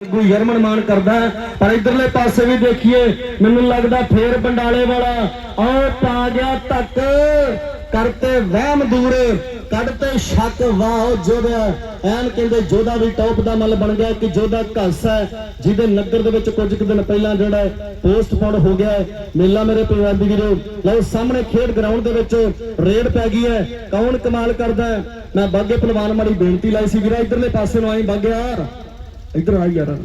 ਗੁਰੂ ਯਰਮਨ ਮਾਨ ਕਰਦਾ ਪਰ ਇਧਰਲੇ ਪਾਸੇ ਵੀ ਦੇਖੀਏ, ਮੈਨੂੰ ਲੱਗਦਾ ਫੇਰ ਬੰਡਾਲੇ ਵਾਲਾ ਆਹ ਪਾ ਗਿਆ ਤੱਕ। ਕਰਤੇ ਵਹਿਮ ਦੂਰ ਕੱਢਤੇ ਸ਼ੱਕ ਵਾਹ ਜੋਧਾ ਐਨ ਕਹਿੰਦੇ ਜੋਧਾ ਵੀ ਟੌਪ ਦਾ ਮੱਲ ਬਣ ਗਿਆ ਕਿ ਜੋਧਾ ਘਸ ਹੈ, ਜਿਹਦੇ ਨਗਰ ਦੇ ਵਿੱਚ ਕੁਝ ਕੁ ਦਿਨ ਪਹਿਲਾਂ ਜਿਹੜਾ ਪੋਸਟਪੋਨ ਹੋ ਗਿਆ ਮੇਲਾ ਮੇਰੇ ਪੰਜਾਬੀ ਵੀਰੋ, ਲਓ ਸਾਹਮਣੇ ਖੇਡ ਗਰਾਊਂਡ ਦੇ ਵਿੱਚ ਰੇਡ ਪੈ ਗਈ ਹੈ। ਕੌਣ ਕਮਾਲ ਕਰਦਾ ਮੈਂ ਬਾਗੇ ਪਹਿਲਵਾਨ ਮਾੜੀ ਬੇਨਤੀ ਲਾਈ ਸੀ ਵੀਰਾ, ਇਧਰਲੇ ਪਾਸੇ ਨੂੰ ਆਈ ਬਾਗਿਆ ਇੱਧਰ ਆ ਯਾਰ।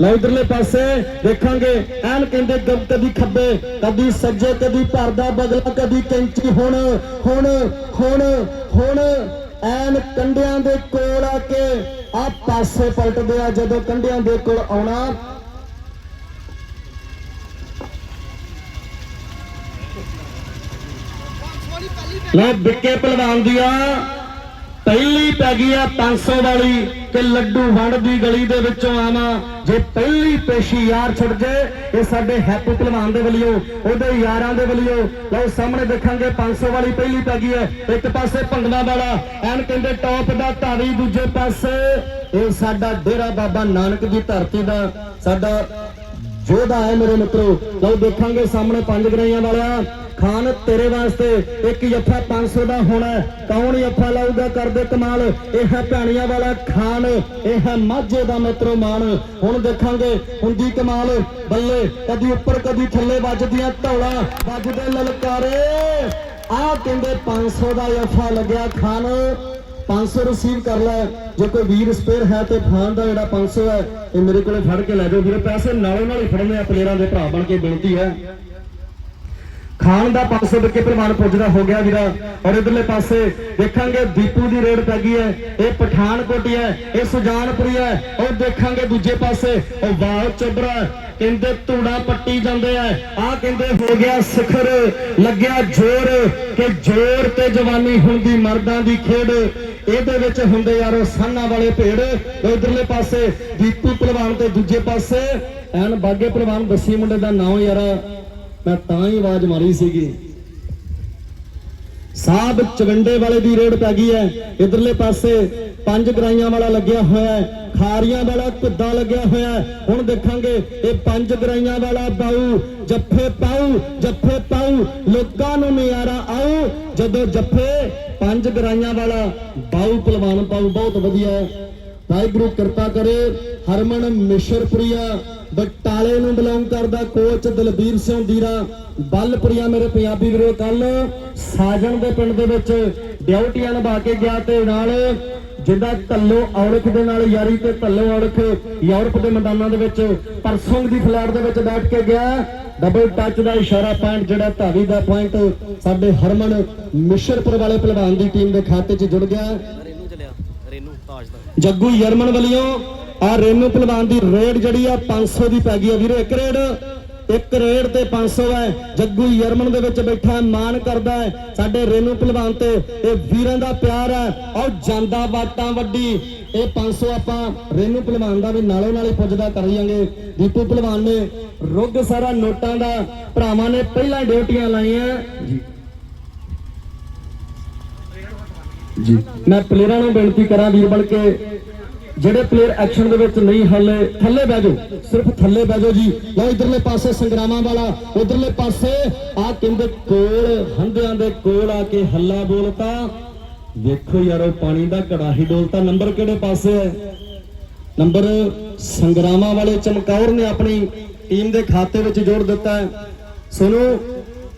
ਲਓ ਇਧਰਲੇ ਪਾਸੇ ਦੇਖਾਂਗੇ। ਐਨ ਕਹਿੰਦੇ ਗ- ਕਦੀ ਖੱਬੇ, ਕਦੀ ਸੱਜੇ, ਕਦੀ ਭਰਦਾ ਬਗਲਾ ਕਦੀ ਕੈਂਚੀ। ਹੁਣ ਹੁਣ ਹੁਣ ਹੁਣ ਐਨ ਕੰਡਿਆਂ ਦੇ ਕੋਲ ਆ ਕੇ ਆ ਪਾਸੇ ਪਲਟਦੇ ਆ, ਜਦੋਂ ਕੰਡਿਆਂ ਦੇ ਕੋਲ ਆਉਣਾ। ਲੈ ਬਿੱਕੇ ਪਹਿਲਵਾਨ ਦੀਆਂ ਪਹਿਲੀ ਪੈ ਗਈ ਆ 500 ਵਾਲੀ ਕਿ ਲੱਡੂ ਵੰਡ ਦੀ ਗਲੀ ਦੇ ਵਿੱਚੋਂ ਆਵਾਂ। ਜੇ ਪਹਿਲੀ ਪੇਸ਼ੀ ਯਾਰ ਛੁੱਟ ਜੇ, ਇਹ ਸਾਡੇ ਹੈਪੂ ਭਲਵਾਨ ਦੇ ਵੱਲੋਂ, ਉਹਦੇ ਯਾਰਾਂ ਦੇ ਵੱਲੋਂ। ਲਓ, ਸਾਹਮਣੇ ਦੇਖਾਂਗੇ 500 ਵਾਲੀ ਪਹਿਲੀ ਪੈ ਗਈ ਹੈ। ਇੱਕ ਪਾਸੇ ਭੰਗੜਾ ਵਾਲਾ, ਐਨ ਕਹਿੰਦੇ ਟੌਪ ਦਾ ਧਾਰੀ, ਦੂਜੇ ਪਾਸੇ ਇਹ ਸਾਡਾ ਡੇਰਾ ਬਾਬਾ ਨਾਨਕ ਦੀ ਧਰਤੀ ਦਾ, ਸਾਡਾ ਜੋਧਾ ਹੈ ਮੇਰੇ ਮਿੱਤਰੋ। ਲਓ ਦੇਖਾਂਗੇ ਸਾਹਮਣੇ ਪੰਜ ਗਰਾਈਆਂ ਵਾਲਿਆ। ਖਾਨ, ਤੇਰੇ ਵਾਸਤੇ ਇੱਕ ਜੱਫਾ 500 ਦਾ ਹੋਣਾ ਕੌਣ ਜੱਫਾ ਲਾਊਗਾ? ਕਰਦੇ ਕਮਾਲ। ਇਹ ਹੈ ਭੈਣੀਆਂ ਵਾਲਾ ਖਾਨ। ਇਹ ਹੈ ਮਾਝੇ ਦਾ ਮਿੱਤਰੋ ਮਾਨ। ਹੁਣ ਦੇਖਾਂਗੇ ਹੁੰਦੀ ਕਮਾਲ। ਬੱਲੇ, ਕਦੀ ਉੱਪਰ, ਕਦੀ ਥੱਲੇ ਵੱਜਦੀਆਂ ਧੌਲਾ। ਵੱਜਦੇ ਲਲਕਾਰੇ। ਆਹ ਕਹਿੰਦੇ 500 ਦਾ ਜੱਫਾ ਲੱਗਿਆ ਖਾਨ। 500 ਰਿਸੀਵ ਕਰ ਲੈ। ਜੇ ਕੋਈ ਵੀਰ ਸਪੇਅਰ ਹੈ ਤੇ ਖਾਨ ਦਾ ਜਿਹੜਾ 500 ਹੈ, ਇਹ ਮੇਰੇ ਕੋਲੇ ਫੜ ਕੇ ਲੈ ਜਾਓ। ਵੀਰੇ, ਪੈਸੇ ਨਾਲੋਂ ਨਾਲ ਹੀ ਫੜਨੇ ਆ ਪਲੇਅਰਾਂ ਦੇ ਭਰਾ ਬਣ ਕੇ ਬੇਨਤੀ ਹੈ। ਖਾਨ ਦਾ 500 ਵਿਕੇ ਪ੍ਰਮਾਣ ਪੁੱਜਦਾ ਹੋ ਗਿਆ ਵੀਰਾ। ਔਰ ਇਧਰਲੇ ਪਾਸੇ ਦੇਖਾਂਗੇ ਦੀਪੂ ਦੀ ਰੇਡ ਪੈ ਗਈ ਹੈ। ਇਹ ਪਠਾਨਕੋਟੀ ਹੈ ਇਹ ਸੁਜਾਨਪੁਰੀ ਹੈ। ਔਰ ਦੇਖਾਂਗੇ ਦੂਜੇ ਪਾਸੇ, ਉਹ ਵਾਹ ਚੋਬਰਾ ਕਹਿੰਦੇ ਧੂੜਾ ਪੱਟੀ ਜਾਂਦੇ ਆ। ਆ ਕਹਿੰਦੇ ਹੋ ਗਿਆ ਸਿਖਰ, ਲੱਗਿਆ ਜ਼ੋਰ, ਕਿ ਜ਼ੋਰ ਤੇ ਜਵਾਨੀ ਹੁੰਦੀ ਮਰਦਾਂ ਦੀ ਖੇਡ। ਇਹਦੇ ਵਿੱਚ ਹੁੰਦੇ ਯਾਰੋ ਸਾਨਾ ਵਾਲੇ ਭੇੜ। ਇਧਰਲੇ ਪਾਸੇ ਦੀਪੂ ਪਹਿਲਵਾਨ ਤੇ ਦੂਜੇ ਪਾਸੇ। ਐਨ ਬਾਗੇ ਪਹਿਲਵਾਨ ਬੱਸੀ ਮੁੰਡੇ ਦਾ ਨਾਮ ਯਾਰਾ, ਮੈਂ ਤਾਂ ਹੀ ਆਵਾਜ਼ ਮਾਰੀ ਸੀਗੀ। ਸਾਹਿਬ ਚਵੰਡੇ ਵਾਲੇ ਦੀ ਰੇਡ ਪੈ ਗਈ ਹੈ। ਇਧਰਲੇ ਪਾਸੇ ਪੰਜ ਗਰਾਈਆਂ ਵਾਲਾ ਲੱਗਿਆ ਹੋਇਆ ਹੈ, ਖਾਰੀਆਂ ਵਾਲਾ ਕੁੱਦਾ ਲੱਗਿਆ ਹੋਇਆ ਹੁਣ ਦੇਖਾਂਗੇ, ਇਹ ਪੰਜ ਗਰਾਈਆਂ ਵਾਲਾ ਬਾਊ, ਜੱਫੇ ਪਾਉ ਜੱਫੇ ਪਾਉ ਲੋਕਾਂ ਨੂੰ ਨਿਆਰਾ ਆਉ ਜਦੋਂ ਜੱਫੇ ਪੰਜ ਗਰਾਈਆਂ ਵਾਲਾ ਬਾਊ ਪਹਿਲਵਾਨ ਪਾਉ ਬਹੁਤ ਵਧੀਆ ਹੈ। ਵਾਹਿਗੁਰੂ ਕਿਰਪਾ ਕਰੇ, ਹਰਮਨ ਮਿਸ਼ਰਪੁਰੀਆ ਬਟਾਲੇ ਨੂੰ ਬਿਲੋਂਗ ਕਰਦਾ ਕੋਚ ਦਲਬੀਰ ਸਿੰਘ ਦੀਰਾ ਬੱਲਪੁਰੀਆ ਮੇਰੇ ਪੰਜਾਬੀ ਵੀਰੋ ਕੱਲ ਸਾਜਣ ਦੇ ਪਿੰਡ ਦੇ ਵਿੱਚ ਡਿਊਟੀਆਂ ਨਿਭਾ ਕੇ ਗਿਆ ਤੇ ਨਾਲ ਜਿੱਦਾਂ ਧੱਲੋ ਔੜਖ ਦੇ ਨਾਲ ਯਾਰੀ ਤੇ ਧੱਲੋ ਔੜਖ ਯੂਰਪ ਦੇ ਮੈਦਾਨਾਂ ਦੇ ਵਿੱਚ ਪਰਸੋਂ ਦੀ ਫਲੈਟ ਦੇ ਵਿੱਚ ਬੈਠ ਕੇ ਗਿਆ। ਡਬਲ ਟੱਚ ਦਾ ਇਸ਼ਾਰਾ ਪੁਆਇੰਟ ਜਿਹੜਾ ਧਾਵੀ ਦਾ ਪੁਆਇੰਟ ਸਾਡੇ ਹਰਮਨ ਮਿਸ਼ਰਪੁਰ ਵਾਲੇ ਪਹਿਲਵਾਨ ਦੀ ਟੀਮ ਦੇ ਖਾਤੇ 'ਚ ਜੁੜ ਗਿਆ। ਰੇਨੂ ਚਲਿਆ ਰੇਨੂ ਤਾਜ ਦਾ। ਜੱਗੂ ਯਰਮਨ ਵੱਲੋਂ ਆ ਰੇਨੂ ਪਹਿਲਵਾਨ ਦੀ ਰੇਡ ਜਿਹੜੀ ਆ 500 ਦੀ ਪੈ ਗਈ ਆ ਵੀਰੇ ਇੱਕ ਰੇਡ ਇੱਕ ਰੇਡ ਤੇ 500 ਹੈ। ਜੱਗੂ ਯਰਮਨ ਦੇ ਵਿੱਚ ਬੈਠਾ ਮਾਣ ਕਰਦਾ ਹੈ। ਸਾਡੇ ਰੇਨੂ ਪਹਿਲਵਾਨ ਤੇ ਇਹ ਵੀਰਾਂ ਦਾ ਪਿਆਰ ਹੈ। ਔਰ ਜਾਂਦਾ ਬਾਟਾਂ ਵੱਡੀ। ਇਹ 500 ਆਪਾਂ ਰੇਨੂ ਪਹਿਲਵਾਨ ਦਾ ਵੀ ਨਾਲੋਂ ਨਾਲ ਪੁੱਜਦਾ ਕਰ ਜਾਾਂਗੇ ਦੀਪੂ ਪਹਿਲਵਾਨ ਨੇ ਰੁੱਗ ਸਾਰਾ ਨੋਟਾਂ ਦਾ ਭਰਾਵਾਂ ਨੇ ਪਹਿਲਾਂ ਡਿਊਟੀਆਂ ਲਾਈਆਂ। ਜੀ ਜੀ। ਮੈਂ ਪਲੇਅਰਾਂ ਨੂੰ ਬੇਨਤੀ ਕਰਾਂ ਵੀਰ ਬਣ ਕੇ ਜਿਹੜੇ ਪਲੇਅਰ ਐਕਸ਼ਨ ਦੇ ਵਿੱਚ ਨਹੀਂ ਹੱਲੇ, ਥੱਲੇ ਬਹਿ ਜਾਓ। ਸਿਰਫ ਥੱਲੇ ਬਹਿ ਜਾਓ ਜੀ। ਲਓ ਇਧਰਲੇ ਪਾਸੇ ਸੰਗਰਾਮਾਂ ਵਾਲਾ, ਉਧਰਲੇ ਪਾਸੇ ਆ ਕਹਿੰਦੇ ਕੋਲ ਹੰਦਿਆਂ ਦੇ ਕੋਲ ਆ ਕੇ ਹੱਲਾ ਬੋਲਤਾ। ਵੇਖੋ ਯਾਰੋ, ਪਾਣੀ ਦਾ ਘੜਾ ਹੀ ਡੋਲਤਾ। ਨੰਬਰ ਕਿਹੜੇ ਪਾਸੇ ਹੈ? ਨੰਬਰ ਸੰਗਰਾਮਾਂ ਵਾਲੇ ਚਮਕੌਰ ਨੇ ਆਪਣੀ ਟੀਮ ਦੇ ਖਾਤੇ ਵਿੱਚ ਜੋੜ ਦਿੱਤਾ ਹੈ। ਸੁਣੋ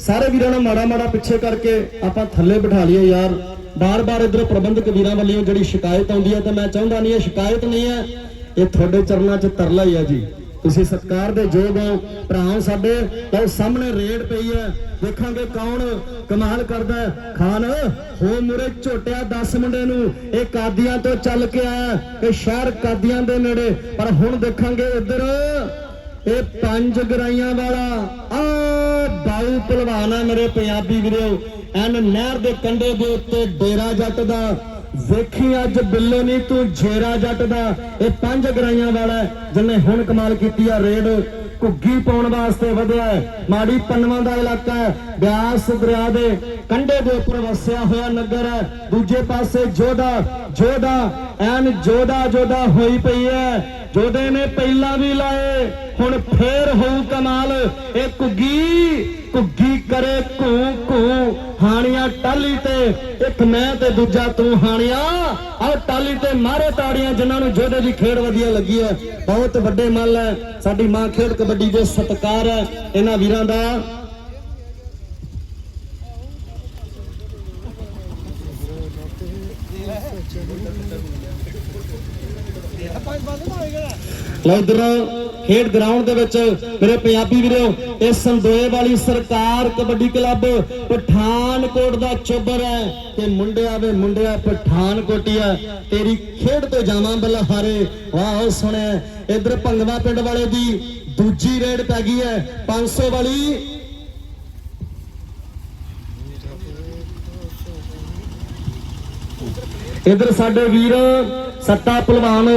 ਸਾਰੇ ਵੀਰਾਂ ਨੂੰ ਮਾੜਾ ਮਾੜਾ ਪਿੱਛੇ ਕਰਕੇ ਆਪਾਂ ਥੱਲੇ ਬਿਠਾ ਲਈਏ ਯਾਰ। ਬਾਰ-ਬਾਰ ਇਧਰ ਪ੍ਰਬੰਧਕ ਵੀਰਾਂ ਵੱਲੋਂ ਜਿਹੜੀ ਸ਼ਿਕਾਇਤ ਆਉਂਦੀ ਹੈ ਤਾਂ ਮੈਂ ਚਾਹੁੰਦਾ ਨਹੀਂ ਇਹ ਸ਼ਿਕਾਇਤ ਨਹੀਂ ਹੈ, ਇਹ ਤੁਹਾਡੇ ਚਰਨਾਂ 'ਚ ਤਰਲਾ ਹੀ ਹੈ ਜੀ। ਤੁਸੀਂ ਸਤਕਾਰ ਦੇ ਯੋਗ ਹੋ ਭਰਾਓ ਸਾਡੇ, ਲਓ ਸਾਹਮਣੇ ਰੇਡ ਪਈ ਹੈ, ਦੇਖਾਂਗੇ ਕੌਣ ਕਮਾਲ ਕਰਦਾ ਖਾਨ, ਹੋ ਮੁਰੇ ਝੋਟਿਆ 10 ਮੁੰਡੇ ਨੂੰ, ਇਹ ਕਾਦੀਆਂ ਤੋਂ ਚੱਲ ਕੇ ਆਇਆ, ਇਹ ਸ਼ਹਿਰ ਕਾਦੀਆਂ ਦੇ ਨੇੜੇ। ਪਰ ਹੁਣ ਦੇਖਾਂਗੇ ਇੱਧਰ, ਇਹ ਪੰਜ ਗਰਾਈਆਂ ਵਾਲਾ ਆ ਬਾਊ ਪਹਿਲਵਾਨ ਹੈ ਮੇਰੇ ਪੰਜਾਬੀ ਵੀਰੋ। ਐਨ ਨਹਿਰ ਦੇ ਕੰਢੇ ਦੇ ਉੱਤੇ ਡੇਰਾ ਜੱਟ ਦਾ। ਵੇਖੀ ਅੱਜ ਬਿੱਲੇ ਨਹੀਂ ਤੂੰ ਜੇਰਾ ਜੱਟ ਦਾ। ਇਹ ਪੰਜ ਗਰਾਈਆਂ ਵਾਲਾ ਹੈ, ਹੁਣ ਕਮਾਲ ਕੀਤੀ ਆ ਰੇਡ। ਘੁੱਗੀ ਪਾਉਣ ਵਾਸਤੇ ਵਧਿਆ ਹੈ। ਮਾੜੀ ਪੰਨਵਾਂ ਦਾ ਇਲਾਕਾ ਹੈ ਬਿਆਸ ਦਰਿਆ ਦੇ ਕੰਢੇ ਦੇ ਉੱਪਰ ਵਸਿਆ ਹੋਇਆ ਨਗਰ ਹੈ। ਦੂਜੇ ਪਾਸੇ ਜੋਧਾ ਜੋਧਾ ਐਨ ਜੋਧਾ ਜੋਧਾ ਹੋਈ ਪਈ ਹੈ। ਜੋਦੇ ਨੇ ਪਹਿਲਾਂ ਵੀ ਲਾਏ, ਹੁਣ ਫੇਰ ਹੋਊ ਕਮਾਲ। ਇਹ ਕੁੱਗੀ ਕੁੱਗੀ ਕਰੇ ਘੂ ਘੂ। ਹਾਣੀਆਂ ਟਾਲੀ ਤੇ, ਇੱਕ ਮੈਂ ਤੇ ਦੂਜਾ ਤੂੰ ਹਾਣੀਆਂ। ਆਹ ਟਾਲੀ ਤੇ ਮਾਰੇ ਤਾੜੀਆਂ ਜਿਨ੍ਹਾਂ ਨੂੰ ਜੋਦੇ ਦੀ ਖੇਡ ਵਧੀਆ ਲੱਗੀ ਹੈ। ਬਹੁਤ ਵੱਡੇ ਮੱਲ ਹੈ। ਸਾਡੀ ਮਾਂ ਖੇਡ ਕਬੱਡੀ ਦੇ ਸਤਿਕਾਰ ਹੈ। ਇਹਨਾਂ ਵੀਰਾਂ ਦਾ ਲਓ ਇਧਰ ਖੇਡ ਗਰਾਊਂਡ ਦੇ ਵਿੱਚ ਮੇਰੇ ਪੰਜਾਬੀ ਵੀਰੋ ਇਹ ਸੰਦੋਏ ਵਾਲੀ ਸਰਕਾਰ ਕਬੱਡੀ ਕਲੱਬ ਪਠਾਨਕੋਟ ਦਾ ਚੋਬਰ ਹੈ ਤੇ ਮੁੰਡਿਆ ਵੇ ਮੁੰਡਿਆ ਪਠਾਨਕੋਟੀਆ ਤੇਰੀ ਖੇਡ ਤੋਂ ਜਾਵਾਂ ਬਲਹਾਰੇ। ਵਾਹ, ਸੁਣਿਆ। ਇਧਰ ਭੰਗਵਾ ਪਿੰਡ ਵਾਲੇ ਦੀ ਦੂਜੀ ਰੇਡ ਪੈ ਗਈ ਹੈ। 500 ਵਾਲੀ। ਇਧਰ ਸਾਡੇ ਵੀਰ ਸੱਤਾ ਪਹਿਲਵਾਨ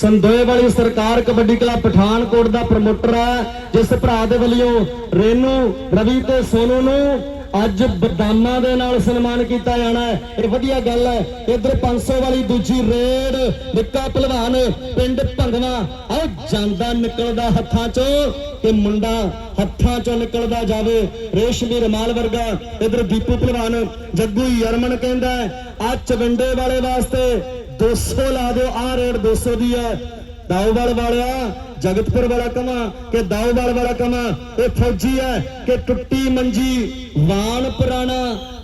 ਸੰਦੋਏ ਵਾਲੀ ਸਰਕਾਰ ਕਬੱਡੀ ਕਲੱਬ ਪਠਾਨਕੋਟ ਦਾ ਪ੍ਰਮੋਟਰ ਹੈ, ਜਿਸ ਭਰਾ ਦੇ ਵੱਲੋਂ ਰੇਨੂ, ਰਵੀ ਤੇ ਸੋਨੂ ਨੂੰ ਅੱਜ ਬਦਾਮਾਂ ਦੇ ਨਾਲ ਸਨਮਾਨ ਕੀਤਾ ਜਾਣਾ ਹੈ। ਇਹ ਵਧੀਆ ਗੱਲ ਹੈ, ਇਧਰ 500 ਵਾਲੀ ਦੂਜੀ ਰੇਡ, ਨਿੱਕਾ ਪਹਿਲਵਾਨ ਪਿੰਡ ਭੰਗਵਾ। ਆਹ ਜਾਂਦਾ ਨਿਕਲਦਾ ਹੱਥਾਂ ਚੋਂ ਤੇ ਮੁੰਡਾ ਹੱਥਾਂ ਚੋਂ ਨਿਕਲਦਾ ਜਾਵੇ। ਰੇਸ਼ਮੀ ਰਮਾਲ ਵਰਗਾ ਇਧਰ ਦੀਪੂ ਪਹਿਲਵਾਨ ਜੱਗੂ ਯਰਮਨ ਕਹਿੰਦਾ ਆ ਚਵੰਡੇ ਵਾਲੇ ਵਾਸਤੇ 200 ਲਾ ਦਿਓ ਆ ਰੇਟ 200 ਦੀ ਹੈ। ਦਾਊਵਾਲ ਵਾਲਿਆ, ਜਗਤਪੁਰ ਵਾਲਾ ਕਮਾ, ਕਿ ਦਾਊਵਾਲ ਵਾਲਾ ਕਮਾ, ਇਹ ਫੌਜੀ ਹੈ ਕਿ ਟੁੱਟੀ ਮੰਜੀ, ਵਾਣ ਪੁਰਾਣਾ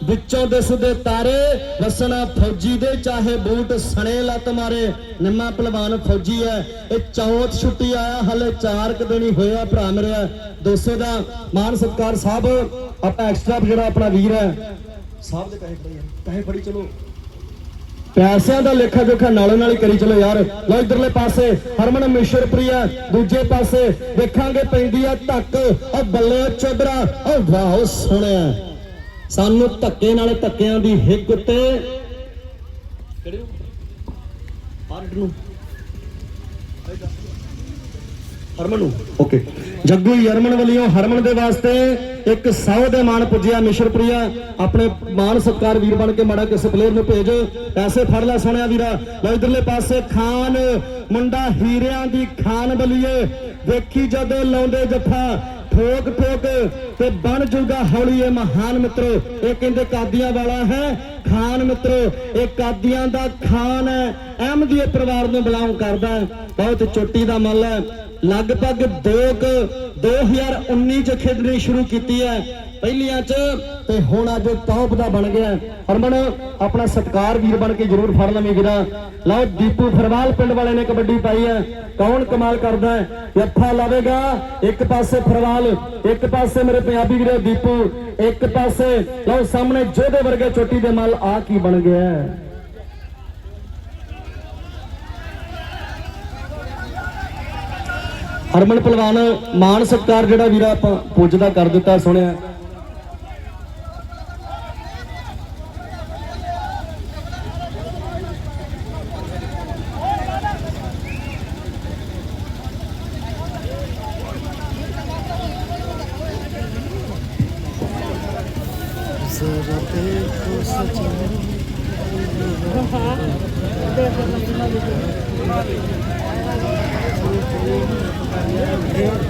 ਵਿੱਚੋਂ ਦਿਸਦੇ ਤਾਰੇ, ਵਸਣਾ ਫੌਜੀ ਦੇ, ਚਾਹੇ ਬੂਟ ਸਣੇ ਲੱਤ ਮਾਰੇ, ਨਿੰਮਾ ਪਹਿਲਵਾਨ ਫੌਜੀ ਹੈ। ਇਹ ਚੌਥ ਛੁੱਟੀ ਆਇਆ, ਹਲੇ 4 ਕੁ ਦਿਨ ਹੀ ਹੋਇਆ ਭਰਾ ਮੇਰਾ। 200 ਦਾ ਮਾਨ ਸਤਕਾਰ, ਸਾਹਿਬ, ਆਪਾਂ ਐਕਸਟਰਾ ਜਿਹੜਾ ਆਪਣਾ ਵੀਰ ਹੈ, ਸਾਹਿਬ ਦੇ ਪੈਸੇ ਫੜੀ ਪੈਸੇ ਫੜੀ, ਚਲੋ। ਪੈਸਿਆਂ ਦਾ ਲੇਖਾ ਜੋਖਾ ਨਾਲੋਂ ਨਾਲ ਹੀ ਕਰੀ ਚਲੋ ਯਾਰ। ਲੋ ਇਧਰਲੇ ਪਾਸੇ, ਹਰਮਨ ਮਿਸ਼ਰਪ੍ਰਿਆ ਦੂਜੇ ਪਾਸੇ, ਦੇਖਾਂਗੇ ਪੈਂਦੀ ਆ ਧੱਕ। ਉਹ ਬੱਲੇ ਚੋਬਰਾ ਉਹ ਵਾਹ ਸੁਣਿਆ ਸਾਨੂੰ ਧੱਕੇ ਨਾਲ ਧੱਕਿਆਂ ਦੀ ਹਿੱਕ ਉੱਤੇ ਕਿਹੜੇ ਨੂੰ ਪਾਰਟ ਨੂੰ। ਹਰਮਨ ਨੂੰ। ਓਕੇ। ਜੱਗੂ ਹਰਮਨ ਵੱਲੋਂ ਹਰਮਨ ਦੇ ਵਾਸਤੇ ਇੱਕ 100 ਦੇ ਮਾਣ ਪੁੱਜਿਆ ਮਿਸ਼ਰਪ੍ਰਿਆ। ਆਪਣੇ ਮਾਨ ਸਤਕਾਰ ਵੀਰ ਬਣ ਕੇ ਮਾੜਾ ਕਿਸੇ ਪਲੇਅਰ ਨੂੰ ਭੇਜ। ਪੈਸੇ ਫੜ ਲੈ ਸੋਹਣਿਆ ਵੀਰਾ। ਲਓ ਇਧਰਲੇ ਪਾਸੇ ਖਾਨ, ਮੁੰਡਾ ਹੀਰਿਆਂ ਦੀ ਖਾਨ ਬਲੀਏ। ਵੇਖੀ ਜਦੋਂ ਲਾਉਂਦੇ ਜੱਫਾ। ਠੋਕ ਠੋਕ ਤੇ ਬਣ ਜੂਗਾ ਹੌਲੀ। ਇਹ ਮਹਾਨ ਮਿੱਤਰੋ, ਇਹ ਕਹਿੰਦੇ ਕਾਦੀਆਂ ਵਾਲਾ ਹੈ। ਖਾਨ ਮਿੱਤਰੋ, ਇਹ ਕਾਦੀਆਂ ਦਾ ਖਾਨ ਹੈ। ਅਹਿਮਦੀਏ ਪਰਿਵਾਰ ਨੂੰ ਬਿਲੋਂਗ ਕਰਦਾ ਬਹੁਤ ਚੋਟੀ ਦਾ ਮੱਲ ਹੈ। ਲਗਭਗ 2 2019 ਚ ਖੇਡਣੀ ਸ਼ੁਰੂ ਕੀਤੀ ਹੈ। ਪਹਿਲੀਆਂ ਚ ਤੇ ਹੁਣ ਅੱਜ ਟੌਪ ਦਾ ਬਣ ਗਿਆ ਹਰਮਨ, ਆਪਣਾ ਸਤਕਾਰ ਵੀਰ ਬਣ ਕੇ ਜਰੂਰ ਫੜ ਲਵੇਂ ਵੀਰਾ। ਲਓ, ਦੀਪੂ ਫਰਵਾਲ ਪਿੰਡ ਵਾਲੇ ਨੇ ਕਬੱਡੀ ਪਾਈ ਹੈ। ਕੌਣ ਕਮਾਲ ਕਰਦਾ ਹੈ? ਜੱਫਾ ਲਾਵੇਗਾ। ਇੱਕ ਪਾਸੇ ਫਰਵਾਲ ਇੱਕ ਪਾਸੇ ਮੇਰੇ ਪੰਜਾਬੀ ਵੀਰੇ ਦੀਪੂ, ਇੱਕ ਪਾਸੇ, ਲਓ, ਸਾਹਮਣੇ ਜੋਧੇ ਵਰਗੇ ਚੋਟੀ ਦੇ ਮੱਲ ਆ ਕੀ ਬਣ ਗਿਆ ਹਰਮਨ ਪਹਿਲਵਾਨ ਮਾਨ ਸਤਕਾਰ ਜਿਹੜਾ ਵੀਰਾ ਆਪਾਂ ਪੁੱਜਦਾ ਕਰ ਦਿੱਤਾ ਸੁਣਿਆ।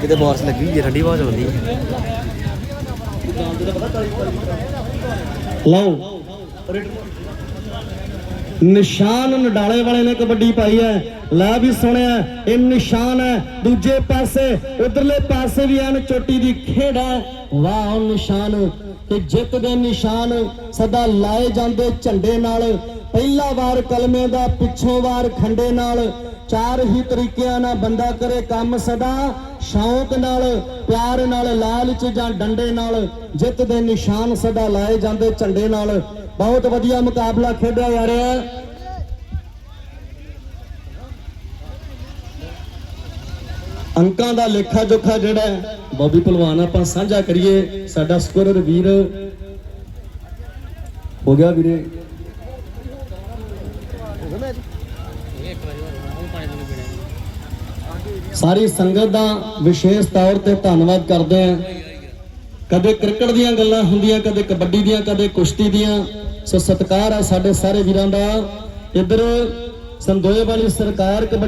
ਕਿਤੇ ਬਾਰਸ ਲੱਗੀ ਹੋਈ ਹੈ, ਠੰਡੀ ਬਾਜ਼ ਆਉਂਦੀ ਹੈ। ਲਓ। ਨਿਸ਼ਾਨ ਨਡਾਲੇ ਵਾਲੇ ਨੇ ਕਬੱਡੀ ਪਾਈ ਹੈ। ਲੈ ਵੀ ਸੁਣਿਆ, ਇਹ ਨਿਸ਼ਾਨ ਹੈ। ਦੂਜੇ ਪਾਸੇ, ਉਧਰਲੇ ਪਾਸੇ ਵੀ ਐਨ ਚੋਟੀ ਦੀ ਖੇਡ ਹੈ। ਵਾਹ ਨਿਸ਼ਾਨ। ਤੇ ਜਿੱਤ ਦੇ ਨਿਸ਼ਾਨ ਸਦਾ ਲਾਏ ਜਾਂਦੇ ਝੰਡੇ ਨਾਲ। ਪਹਿਲਾ ਵਾਰ ਕਲਮੇ ਦਾ, ਪਿੱਛੋਂ ਵਾਰ ਖੰਡੇ ਨਾਲ। ਚਾਰ ਹੀ ਤਰੀਕਿਆਂ ਨਾਲ ਬੰਦਾ ਕਰੇ ਕੰਮ ਸਦਾ ਸ਼ੌਂਕ ਨਾਲ ਪਿਆਰ ਨਾਲ ਲਾਲਚ ਜਾਂ ਡੰਡੇ ਨਾਲ ਜਿੱਤ ਦੇ ਨਿਸ਼ਾਨ ਸਦਾ ਲਾਏ ਜਾਂਦੇ ਝੰਡੇ ਨਾਲ। ਬਹੁਤ ਵਧੀਆ ਮੁਕਾਬਲਾ ਖੇਡਿਆ ਜਾ ਰਿਹਾ ਹੈ। ਅੰਕਾਂ ਦਾ ਲੇਖਾ ਜੋਖਾ ਜਿਹੜਾ ਹੈ, ਬੋਬੀ ਪਹਿਲਵਾਨ ਆਪਾਂ ਸਾਂਝਾ ਕਰੀਏ। ਸਾਡਾ ਸਕੋਰਰ ਵੀਰ ਹੋ ਗਿਆ ਵੀਰੇ। ਸਾਰੀ ਸੰਗਤ ਦਾ ਵਿਸ਼ੇਸ਼ ਤੌਰ ਤੇ ਧੰਨਵਾਦ ਕਰਦੇ ਹਾਂ। ਕਦੇ ਕ੍ਰਿਕਟ ਦੀਆਂ ਗੱਲਾਂ ਹੁੰਦੀਆਂ, ਕਦੇ ਕਬੱਡੀ ਦੀਆਂ, ਕਦੇ ਕੁਸ਼ਤੀ ਦੀਆਂ। ਸੋ ਸਤਿਕਾਰ ਆ ਸਾਡੇ ਸਾਰੇ ਵੀਰਾਂ ਦਾ। ਇਧਰ ਸੰਦੋਏ ਵਾਲੀ ਸਰਕਾਰ ਕਬੱਡੀ